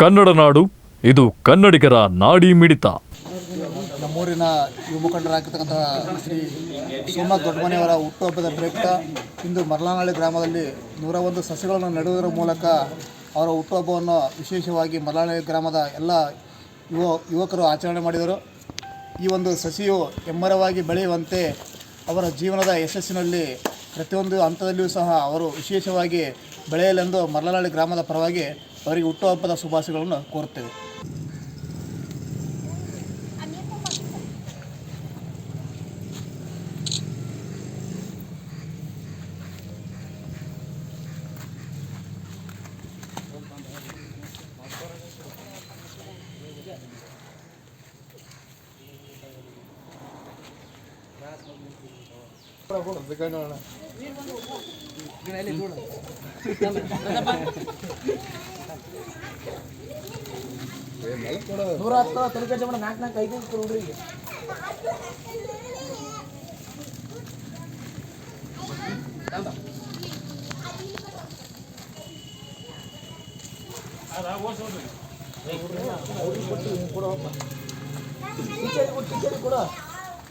ಕನ್ನಡ ನಾಡು, ಇದು ಕನ್ನಡಿಗರ ನಾಡಿ ಮಿಡಿತ. ನಮ್ಮೂರಿನ ಯುವ ಮುಖಂಡರಾಗಿರ್ತಕ್ಕಂತಹ ಶ್ರೀ ಸೋಮನಾಥ್ ದೊಡ್ಡಮನೆಯವರ ಹುಟ್ಟುಹಬ್ಬದ ಪ್ರಯುಕ್ತ ಇಂದು ಮರ್ಲಾನಹಳ್ಳಿ ಗ್ರಾಮದಲ್ಲಿ ನೂರ ಒಂದು ಸಸಿಗಳನ್ನು ನೆಡುವುದರ ಮೂಲಕ ಅವರ ಹುಟ್ಟುಹಬ್ಬವನ್ನು ವಿಶೇಷವಾಗಿ ಮರ್ಲಾನಹಳ್ಳಿ ಗ್ರಾಮದ ಎಲ್ಲ ಯುವ ಯುವಕರು ಆಚರಣೆ ಮಾಡಿದರು. ಈ ಒಂದು ಸಸಿಯು ಹೆಮ್ಮರವಾಗಿ ಬೆಳೆಯುವಂತೆ ಅವರ ಜೀವನದ ಯಶಸ್ಸಿನಲ್ಲಿ ಪ್ರತಿಯೊಂದು ಹಂತದಲ್ಲಿಯೂ ಸಹ ಅವರು ವಿಶೇಷವಾಗಿ ಬೆಳೆಯಲೆಂದು ಮರ್ಲನಹಳ್ಳಿ ಗ್ರಾಮದ ಪರವಾಗಿ ಅವರಿಗೆ ಹುಟ್ಟುಹಬ್ಬದ ಶುಭಾಶಯಗಳನ್ನು ಕೋರುತ್ತೇವೆ ನೂರ ಹತ್ತು ತಲುಕ ಜಮಣ ನಾಲ್ಕು ನಾಲ್ಕು ಐದು ಐದು ಹುಡುಗರಿಗೆ ಕೂಡ